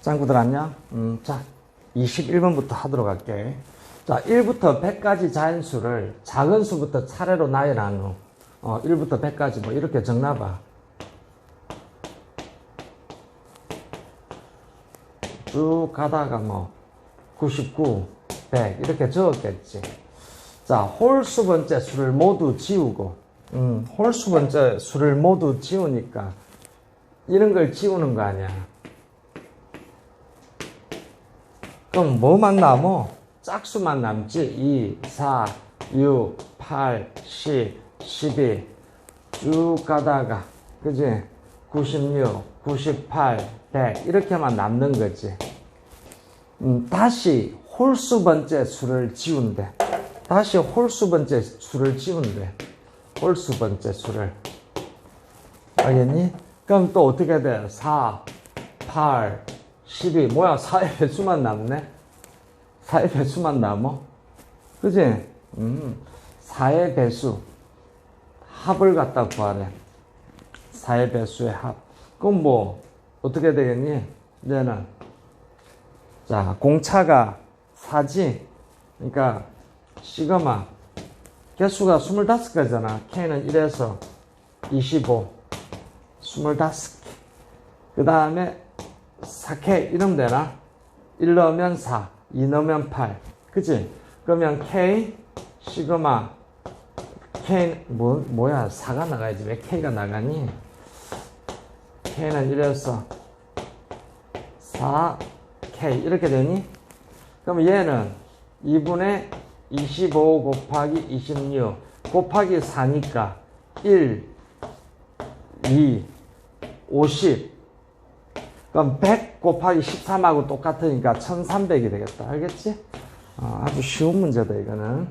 짱구들 안녕? 음, 자, 21번부터 하도록 할게. 자, 1부터 100까지 자연수를 작은 수부터 차례로 나열한 후, 어, 1부터 100까지 뭐 이렇게 적나봐. 쭉 가다가 뭐, 99, 100, 이렇게 적었겠지. 자, 홀수 번째 수를 모두 지우고, 음, 홀수 번째 수를 모두 지우니까, 이런 걸 지우는 거 아니야. 그럼 뭐만 남어? 짝수만 남지? 2, 4, 6, 8, 10, 12. 쭉 가다가, 그지? 96, 98, 100. 이렇게만 남는 거지. 음, 다시 홀수 번째 수를 지운대. 다시 홀수 번째 수를 지운대. 홀수 번째 수를. 알겠니? 그럼 또 어떻게 돼? 4, 8, 12. 뭐야, 4의 배수만 남네? 4의 배수만 남어? 그지? 음, 4의 배수. 합을 갖다 구하래. 4의 배수의 합. 그럼 뭐, 어떻게 되겠니? 얘는. 자, 공차가 4지? 그러니까, 시그마. 개수가 25개잖아. K는 1에서 25. 25개. 그 다음에 4K 이러면 되나? 1 넣으면 4, 2 넣으면 8. 그치? 그러면 K, 시그마, K, 뭐, 뭐야, 4가 나가야지. 왜 K가 나가니? K는 1에서 4, K. 이렇게 되니? 그럼 얘는 2분의 25 곱하기 26 곱하기 4니까 1, 2, 50. 그럼 100 곱하기 13하고 똑같으니까 1300이 되겠다. 알겠지? 어, 아주 쉬운 문제다, 이거는.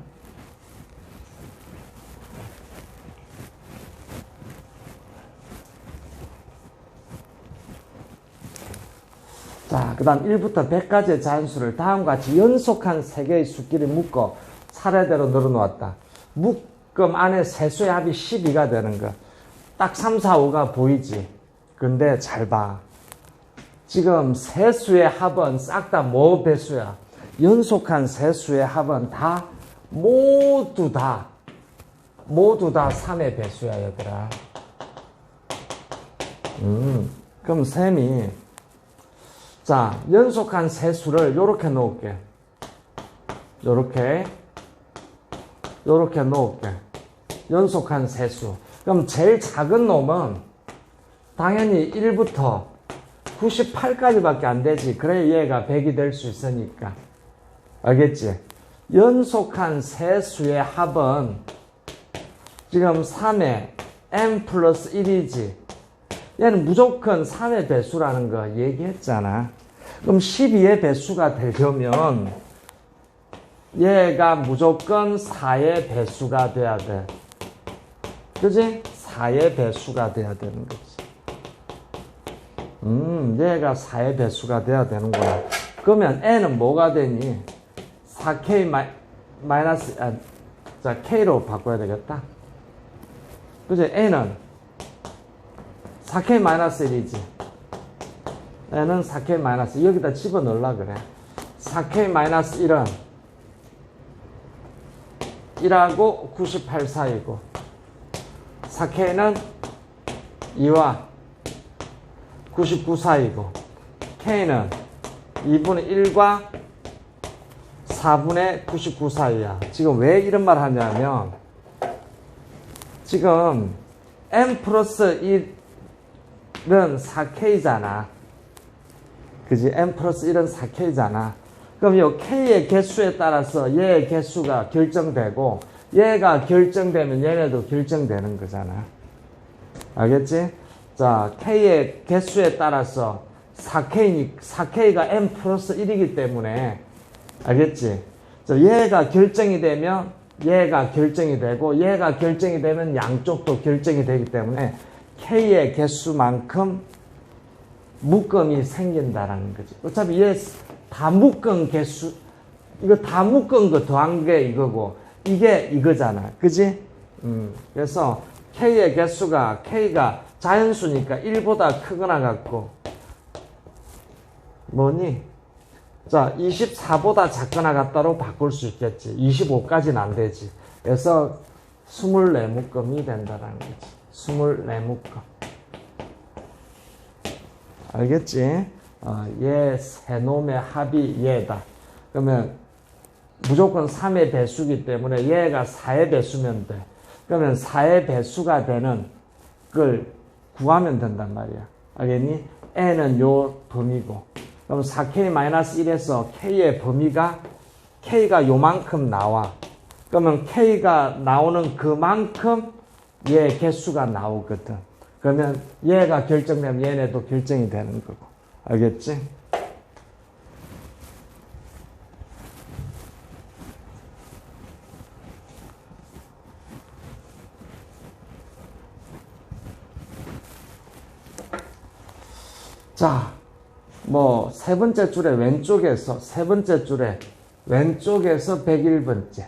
자, 그 다음 1부터 100까지의 자연수를 다음과 같이 연속한 3개의 수끼리 묶어 차례대로 늘어놓았다. 묶음 안에 세수의 합이 12가 되는 거. 딱 3, 4, 5가 보이지. 근데 잘 봐. 지금 세수의 합은 싹 다 뭐 배수야? 연속한 세수의 합은 다 모두 다 모두 다 3의 배수야 얘들아. 음, 그럼 셈이 자 연속한 세수를 요렇게 놓을게. 요렇게 요렇게 놓을게. 연속한 세수. 그럼 제일 작은 놈은 당연히 1부터 98까지밖에 안 되지. 그래 얘가 100이 될 수 있으니까. 알겠지? 연속한 세 수의 합은 지금 3의 m 플러스 1이지. 얘는 무조건 3의 배수라는 거 얘기했잖아. 그럼 12의 배수가 되려면 얘가 무조건 4의 배수가 돼야 돼. 그지? 4의 배수가 돼야 되는 거지. 음, 얘가 4의 배수가 돼야 되는 거야. 그러면 n은 뭐가 되니? 4k 마, 마이너스, 아, 자, k로 바꿔야 되겠다. 그지? n은 4k 마이너스 1이지. n은 4k 마이너스, 여기다 집어 넣으려 그래. 4k 마이너스 1은 1하고 98 사이고, 4K는 2와 99 사이고, K는 2분의 1과 4분의 99 사이야. 지금 왜 이런 말 하냐면, 지금 M 플러스 1은 4K잖아. 그지? M 플러스 1은 4K잖아. 그럼 이 K의 개수에 따라서 얘의 개수가 결정되고 얘가 결정되면 얘네도 결정되는 거잖아. 알겠지? 자, K의 개수에 따라서 4K, 4K가 M 플러스 1이기 때문에 알겠지? 자, 얘가 결정이 되면 얘가 결정이 되고 얘가 결정이 되면 양쪽도 결정이 되기 때문에 K의 개수만큼 묶음이 생긴다라는 거지. 어차피 얘 다 묶은 개수, 이거 다 묶은 거 더한 게 이거고, 이게 이거잖아. 그지? 음, 그래서 K의 개수가, K가 자연수니까 1보다 크거나 같고, 뭐니? 자, 24보다 작거나 같다로 바꿀 수 있겠지. 25까지는 안 되지. 그래서 24묶음이 된다라는 거지. 24묶음. 알겠지? 어, 얘 세놈의 합이 얘다. 그러면 무조건 3의 배수기 때문에 얘가 4의 배수면 돼. 그러면 4의 배수가 되는 걸 구하면 된단 말이야. 알겠니? n은 요 범위고. 그럼 4k-1에서 k의 범위가 k가 요만큼 나와. 그러면 k가 나오는 그만큼 얘 개수가 나오거든. 그러면 얘가 결정되면 얘네도 결정이 되는 거고. 알겠지? 자, 뭐, 세 번째 줄에 왼쪽에서, 세 번째 줄에 왼쪽에서 101번째.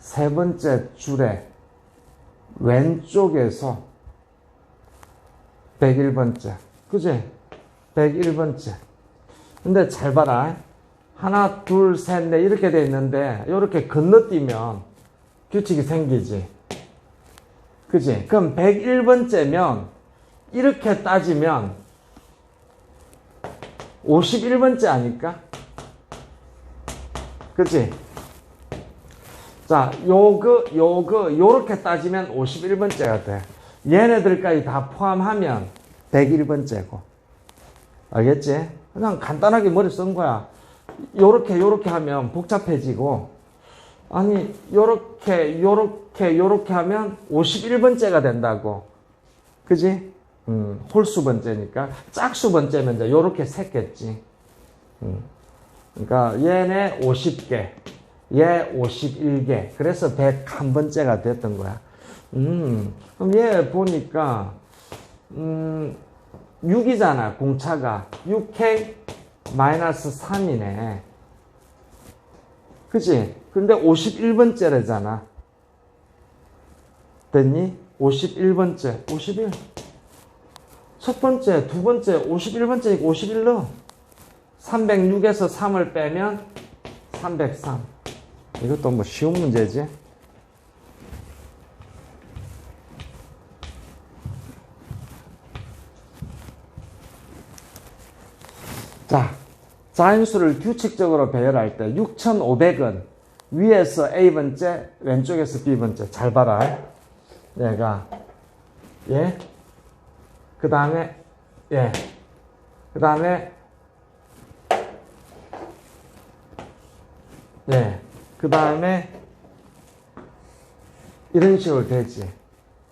세 번째 줄에 왼쪽에서 101번째. 그지? 101번째. 근데 잘 봐라. 하나, 둘, 셋, 넷 이렇게 돼 있는데 이렇게 건너뛰면 규칙이 생기지. 그지? 그럼 101번째면 이렇게 따지면 51번째 아닐까? 그치? 자, 요거, 요거, 요렇게 따지면 51번째가 돼. 얘네들까지 다 포함하면 101번째고. 알겠지? 그냥 간단하게 머리 쓴 거야. 요렇게, 요렇게 하면 복잡해지고, 아니, 요렇게, 요렇게, 요렇게 하면 51번째가 된다고. 그지? 음, 홀수 번째니까 짝수 번째면 이제 요렇게 샜겠지. 음. 그러니까 얘네 50개, 얘 51개. 그래서 101번째가 됐던 거야. 음, 그럼 얘 보니까 음, 6이잖아. 공차가 6K 마이너스 3이네. 그지? 근데 51번째래잖아. 됐니? 51번째. 51. 첫 번째, 두 번째, 51번째니까 51 넣어. 306에서 3을 빼면 303. 이것도 뭐 쉬운 문제지. 자, 자연수를 규칙적으로 배열할 때 6,500은 위에서 A번째, 왼쪽에서 B번째. 잘 봐라. 얘가, 예? 그 다음에, 예. 그 다음에, 예. 그 다음에, 이런 식으로 되지.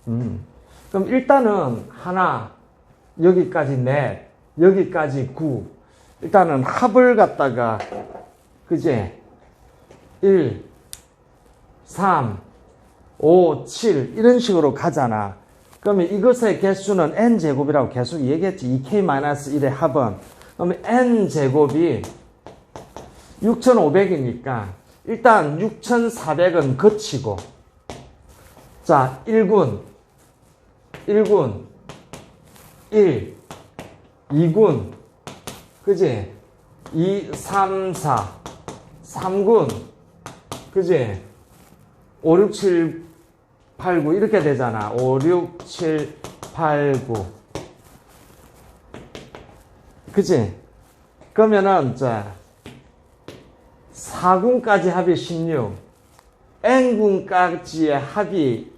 음. 그럼 일단은 하나, 여기까지 넷, 여기까지 구. 일단은 합을 갖다가, 그제? 1, 3, 5, 7, 이런 식으로 가잖아. 그러면 이것의 개수는 n제곱이라고 계속 얘기했지. 2k-1의 합은. 그러면 n제곱이 6500이니까 일단 6400은 거치고. 자 1군. 1군. 1 2군. 그지? 2 3 4 3군. 그지? 5 6 7 8, 9 이렇게 되잖아. 5, 6, 7, 8, 9. 그치? 그러면은, 자, 4군까지 합이 16, n군까지의 합이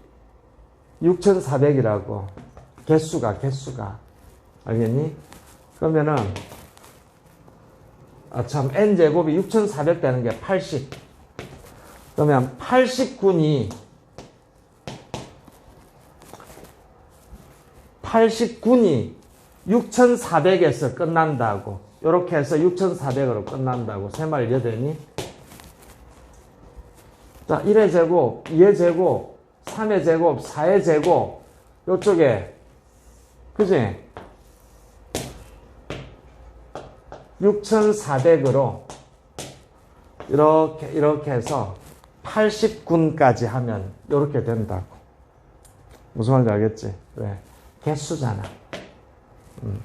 6,400이라고. 개수가, 개수가. 알겠니? 그러면은, 아, 참, n제곱이 6,400 되는 게 80. 그러면 80군이 89니 6,400에서 끝난다고. 이렇게 해서 6,400으로 끝난다고. 세말 이해되니? 자, 1의 제곱, 2의 제곱, 3의 제곱, 4의 제곱. 요쪽에. 그지? 6,400으로 이렇게, 이렇게 해서 80군까지 하면 이렇게 된다고. 무슨 말인지 알겠지? 왜? 개수잖아. 음.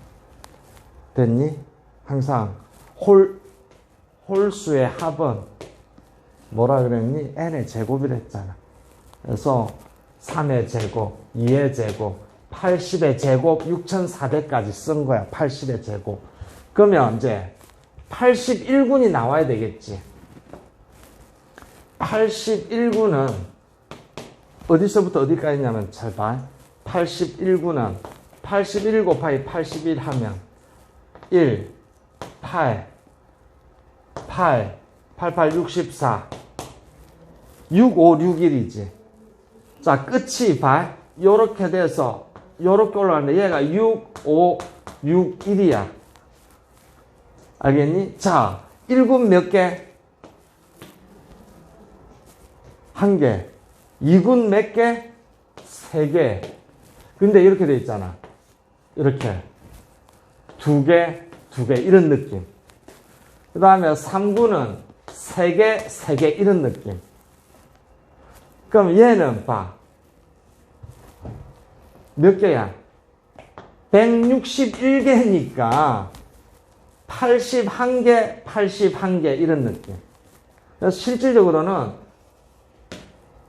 됐니? 항상 홀, 홀수의 합은 뭐라 그랬니? n의 제곱이라 했잖아. 그래서 3의 제곱, 2의 제곱, 80의 제곱, 6400까지 쓴 거야. 80의 제곱. 그러면 이제 81군이 나와야 되겠지. 81군은 어디서부터 어디까지냐면 잘 봐. 81군은 81 곱하기 81 하면 1, 8, 8, 88, 64, 6, 5, 6, 1이지. 자, 끝이 봐. 요렇게 돼서 요렇게 올라가는데 얘가 6, 5, 6, 1이야. 알겠니? 자, 1군 몇 개? 한 개. 2군 몇 개? 세 개. 근데 이렇게 돼 있잖아. 이렇게. 두 개, 두 개. 이런 느낌. 그 다음에 3군은 세 개, 세 개. 이런 느낌. 그럼 얘는 봐. 몇 개야? 161개니까 81개, 81개 이런 느낌. 그래서 실질적으로는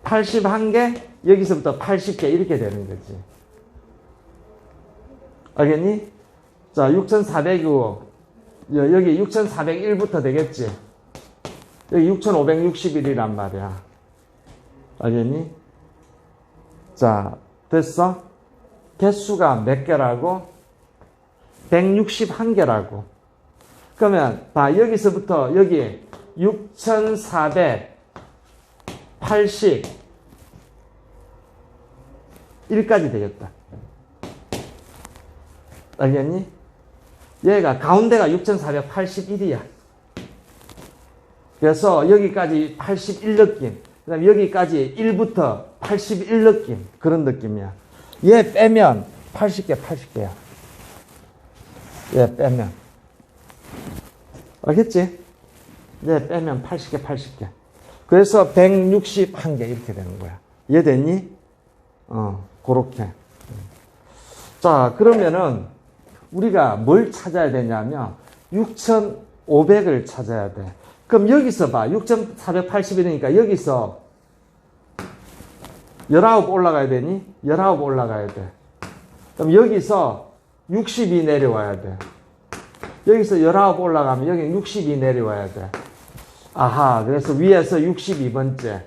81개, 여기서부터 80개 이렇게 되는 거지. 알겠니? 자, 6400이고 여기 6401부터 되겠지. 여기 6561이란 말이야. 알겠니? 자, 됐어? 개수가 몇 개라고? 161개라고. 그러면, 봐, 여기서부터 여기 6480, 1까지 되겠다. 알겠니? 얘가 가운데가 6481이야. 그래서 여기까지 81 느낌. 그 다음에 여기까지 1부터 81 느낌. 그런 느낌이야. 얘 빼면 80개, 80개야. 얘 빼면. 알겠지? 얘 빼면 80개, 80개. 그래서 161개 이렇게 되는 거야. 이해됐니? 어, 그렇게. 자, 그러면은 우리가 뭘 찾아야 되냐면 6,500을 찾아야 돼. 그럼 여기서 봐. 6,481이니까 여기서 19 올라가야 되니? 19 올라가야 돼. 그럼 여기서 62 내려와야 돼. 여기서 19 올라가면 여기 62 내려와야 돼. 아하, 그래서 위에서 62번째.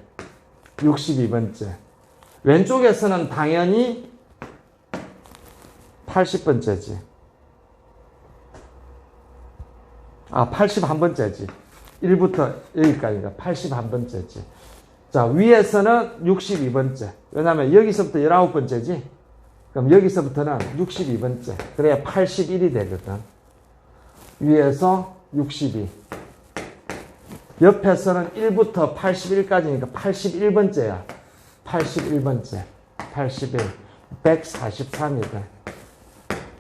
62번째. 왼쪽에서는 당연히 80번째지. 아, 81번째지. 1부터 여기까지가 81번째지. 자, 위에서는 62번째. 왜냐면 여기서부터 19번째지. 그럼 여기서부터는 62번째. 그래야 81이 되거든. 위에서 62. 옆에서는 1부터 81까지니까 81번째야. 81번째. 81. 143이다.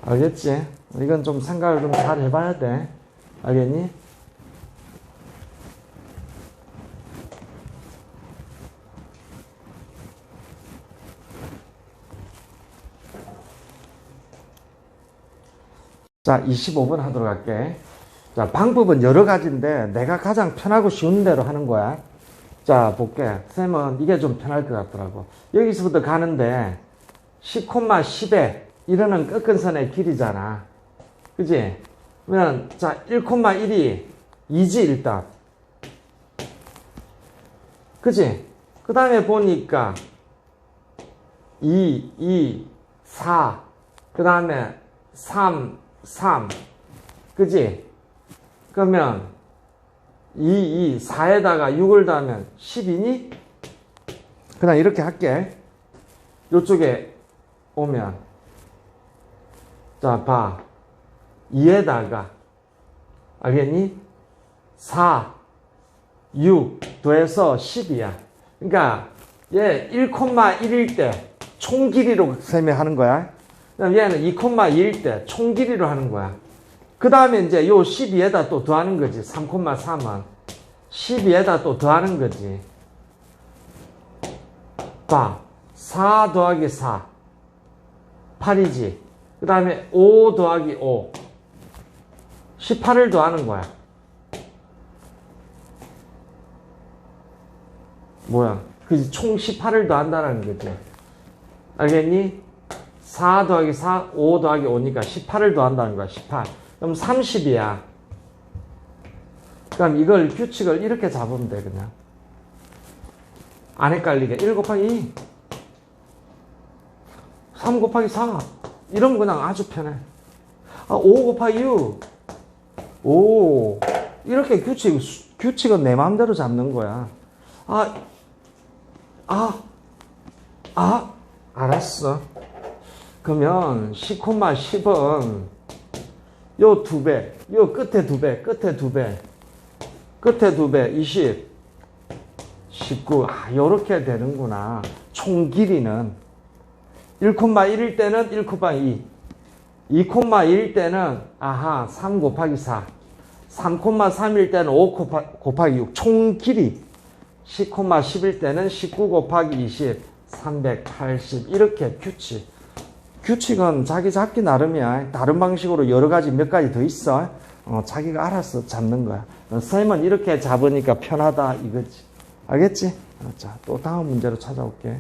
알겠지? 이건 좀 생각을 좀 잘 해봐야 돼. 알겠니? 자, 25번 하도록 할게. 자, 방법은 여러 가지인데 내가 가장 편하고 쉬운 대로 하는 거야. 자, 볼게. 쌤은 이게 좀 편할 것 같더라고. 여기서부터 가는데 10, 10에 이러는 꺾은 선의 길이잖아. 그지? 그러면 자, 1,1이 2지 일단. 그지? 그 다음에 보니까 2, 2, 4, 그 다음에 3, 3. 그지? 그러면 2, 2, 4에다가 6을 더하면 10이니? 그냥 이렇게 할게. 요쪽에 오면. 자, 봐. 2에다가. 알겠니? 4, 6 더해서 10이야. 그러니까 얘 1,1일 때 총 길이로 설명하는 거야. 그다음 얘는 2,2일 때 총 길이로 하는 거야. 그 다음에 이제 요 12에다 또 더하는 거지. 3,3은. 12에다 또 더하는 거지. 봐. 4 더하기 4. 8이지. 그 다음에 5 더하기 5. 18을 더하는 거야. 뭐야? 그지? 총 18을 더한다는 거지. 알겠니? 4 더하기 4, 5 더하기 5니까 18을 더한다는 거야. 18. 그럼 30이야. 그럼 이걸 규칙을 이렇게 잡으면 돼, 그냥. 안 헷갈리게. 1 곱하기 2. 3 곱하기 4. 이러면 그냥 아주 편해. 아, 5 곱하기 6. 오. 이렇게 규칙, 규칙은 내 마음대로 잡는 거야. 아, 아, 아, 알았어. 그러면 10콤마 10은 요 두 배, 요 끝에 두 배, 끝에 두 배, 끝에 두 배, 20, 19. 아, 요렇게 되는구나. 총 길이는 1,1일 때는 1,2, 2,1일 때는 아하 3 곱하기 4, 3,3일 때는 5 곱하, 곱하기 6. 총 길이 10,10일 때는 19 곱하기 20, 380 이렇게 규칙. 규칙은 자기 잡기 나름이야. 다른 방식으로 여러 가지 몇 가지 더 있어. 어, 자기가 알아서 잡는 거야. 어, 선생님은 이렇게 잡으니까 편하다 이거지. 알겠지? 어, 자, 또 다음 문제로 찾아올게.